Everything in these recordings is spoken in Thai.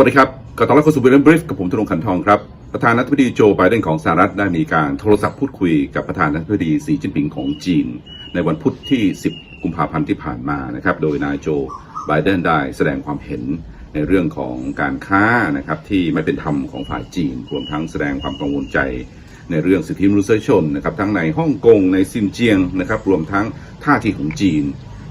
วัสดีครับขอต้อนรับเข้าสู่ William Brief กับผมธนงขันทองครับ ประธานาธิบดีโจไบเดนของสหรัฐได้มีการโทรศัพท์พูดคุยกับประธานาธิบดีสีจิ้นผิงของจีน ในวันพุธที่ 10 กุมภาพันธ์ที่ผ่านมานะครับ โดยนายโจไบเดนได้แสดงความเห็นในเรื่องของการค้านะครับที่ไม่เป็นธรรมของฝ่ายจีน รวมทั้งแสดงความกังวลใจในเรื่องสิทธิมนุษยชนนะครับทั้งในฮ่องกงในซินเจียงนะครับรวมทั้งท่าทีของจีน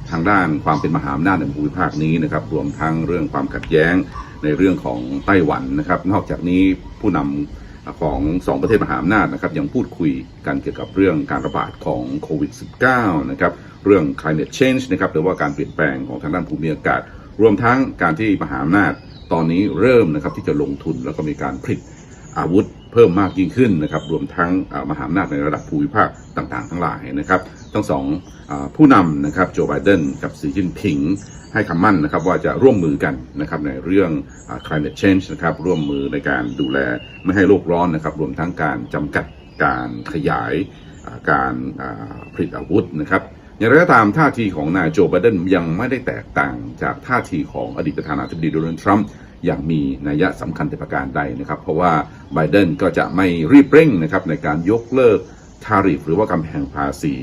ทางด้านความเป็นมหาอำนาจในภูมิภาคนี้นะครับรวมทั้งเรื่องความขัดแย้ง ในเรื่องของไต้หวันนะครับ นอกจากนี้ผู้นำของสองประเทศมหาอำนาจนะครับยังพูดคุยกันเกี่ยวกับเรื่องการระบาดของโควิด -19 นะครับเรื่อง climate change นะครับหรือว่าการเปลี่ยนแปลงของทางด้านภูมิอากาศ รวมทั้งการที่มหาอำนาจตอนนี้เริ่มนะครับที่จะลงทุนแล้วก็มีการผลิต อาวุธเพิ่มมากยิ่งขึ้นนะครับรวมทั้งมหาอำนาจในระดับภูมิภาคต่างๆ ทั้งหลายนะครับทั้งสองอผู้นำนะครับโจไบเดนกับสีจิ้นผิงให้คำมั่นนะครับว่าจะร่วมมือกันนะครับในเรื่อง climate change นะครับร่วมมือในการดูแลไม่ให้โลกร้อนนะครับรวมทั้งการจำกัดการขยายการผลิตอาวุธนะครับอย่างไรก็ตามท่าทีของนายโจไบเดนยังไม่ได้แตกต่างจากท่าทีของอดีตประธานาธิบดีโดนัลด์ทรัมป์ อย่างมีนัยสำคัญแต่ประการใดนะครับ เพราะว่าไบเดนก็จะไม่รีบเร่งนะครับในการยกเลิกทาริฟหรือว่ากำแพงภาษี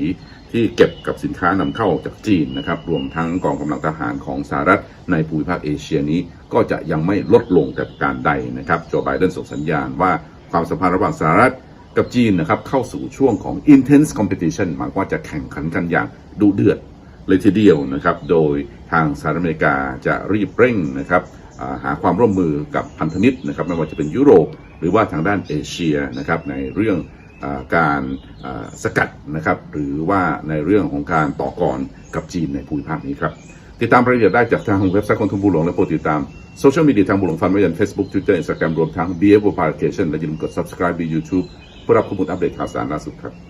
ที่เก็บกับสินค้านำเข้าจากจีนนะครับ รวมทั้งกองกำลังทหารของสหรัฐในภูมิภาคเอเชียนี้ ก็จะยังไม่ลดลงแต่การใดนะครับโจไบเดนส่งสัญญาณว่าความสัมพันธ์ระหว่างสหรัฐกับจีนนะครับเข้าสู่ช่วงของ intense competition หมายว่าจะแข่งขันกันอย่างดุเดือดเลยทีเดียวนะครับ โดยทางสหรัฐอเมริกาจะรีบเร่งนะครับ หาความร่วมมือกับพันธมิตรนะครับไม่ว่าจะเป็นยุโรป หรือว่าทางด้านเอเชียนะครับในเรื่องอการสกัดนะครับหรือว่าในเรื่องของการต่อกรกับจีนในภูมิภาคนี้ครับติดตามรายละเอียดได้จากทางเว็บไซต์ของทุนบุหลวงและโปรดติดตามโซเชียลมีเดียทางบุหลวงฟันไว้ยัน Facebook Twitter Instagram รวมทั้ง b f o Publication และอย่าลืมกด subscribe บน YouTube เพื่อรับข้อมูลอัปเดตข่าวสารล่าสุดครับ